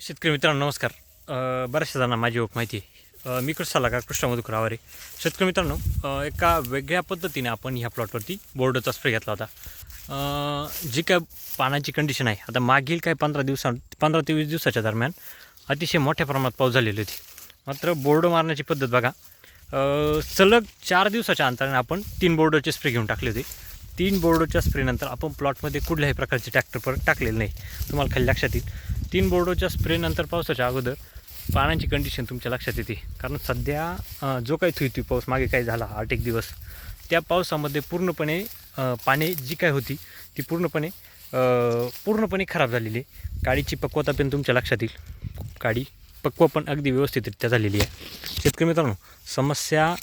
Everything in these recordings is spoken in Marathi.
शेतकरी मित्रांनो नमस्कार. बऱ्याचशा जणांना माझी ओळख माहिती आहे. मी कृष्ण का कृष्ण मधुकर आवारे. शेतकरी मित्रांनो एका वेगळ्या पद्धतीने आपण ह्या प्लॉटवरती बोर्डचा स्प्रे घेतला होता. जी काय पानाची कंडिशन आहे आता मागील काही पंधरा दिवसां पंधरा ते वीस दिवसाच्या दरम्यान अतिशय मोठ्या प्रमाणात पाऊस झालेली होती. मात्र बोर्ड मारण्याची पद्धत बघा. सलग चार दिवसाच्या अंतराने आपण तीन बोर्डचे स्प्रे घेऊन टाकले होते. तीन बोर्डोच्या स्प्रेनंतर आपण प्लॉटमध्ये कुठल्याही प्रकारचे ट्रॅक्टर पर टाकलेले नाही. तुम्हाला खाली लक्षात येईल. तीन बोर्डोच्या स्प्रेनंतर पावसाच्या अगोदर पाण्याची कंडिशन तुमच्या लक्षात येते. कारण सध्या जो काही थुई पाऊस मागे काही झाला आठ एक दिवस त्या पावसामध्ये पूर्णपणे पाणी पाने जी काय होती ती पूर्णपणे पूर्णपणे खराब झालेली आहे. काडीची पक्वता पण तुमच्या लक्षात येईल. काडी पक्व पण अगदी व्यवस्थितरित्या झालेली आहे. शेतकरी मित्रांनो समस्या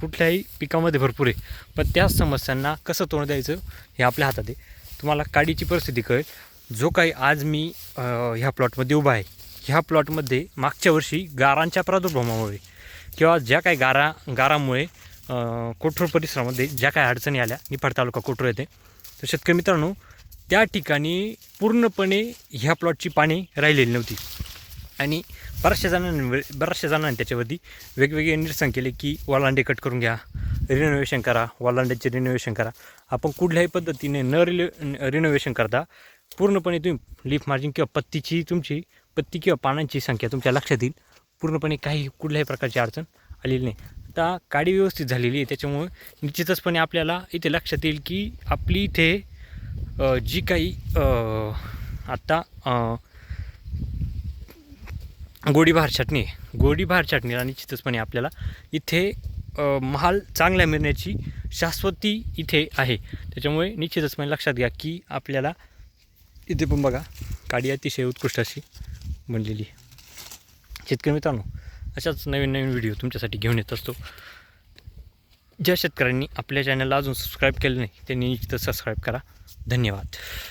कुठल्याही पिकामध्ये भरपूर आहे. पण त्याच समस्यांना कसं तोंड द्यायचं हे आपल्या हातात आहे. तुम्हाला काडीची परिस्थिती कळेल. जो काही आज मी ह्या प्लॉटमध्ये उभा आहे ह्या प्लॉटमध्ये मागच्या वर्षी गारांच्या प्रादुर्भावामुळे किंवा ज्या काही गारा गारामुळे कोठूर परिसरामध्ये ज्या काही अडचणी आल्या निफाड तालुका कोठूर येते तर शेतकरी मित्रांनो त्या ठिकाणी पूर्णपणे ह्या प्लॉटची पाने राहिलेली नव्हती. आणि बऱ्याचशा जणांनी बऱ्याचशा जणांनी त्याच्यावरती वेगवेगळे निरसन केले की वालांडे कट करून घ्या रिनोव्हेशन करा वालांड्याचे रिनोव्हेशन करा. आपण कुठल्याही पद्धतीने न रिले रिनोव्हेशन करता पूर्णपणे तुम्ही लीफ मार्जिन किंवा पत्तीची तुमची पत्ती किंवा पानांची संख्या तुमच्या लक्षात येईल. पूर्णपणे काही कुठल्याही प्रकारची अडचण आलेली नाही. आता काडी व्यवस्थित झालेली आहे त्याच्यामुळे निश्चितचपणे आपल्याला इथे लक्षात येईल की आपली इथे जी काही आत्ता अ, गोडीबहार चटणी आहे. गोडीबहार चटणीला निश्चितचपणे आपल्याला इथे महाल चांगल्या मिळण्याची शाश्वती इथे आहे. त्याच्यामुळे निश्चितचपणे लक्षात घ्या की आपल्याला इथे पण बघा. काडी अतिशय उत्कृष्ट अशी बनलेली. शेतकरी मित्रांनो अशाच नवीन नवीन व्हिडिओ तुमच्यासाठी घेऊन येत असतो. ज्या शेतकऱ्यांनी आपल्या चॅनलला अजून सबस्क्राईब केलं नाही त्यांनी निश्चितच सबस्क्राईब करा. धन्यवाद.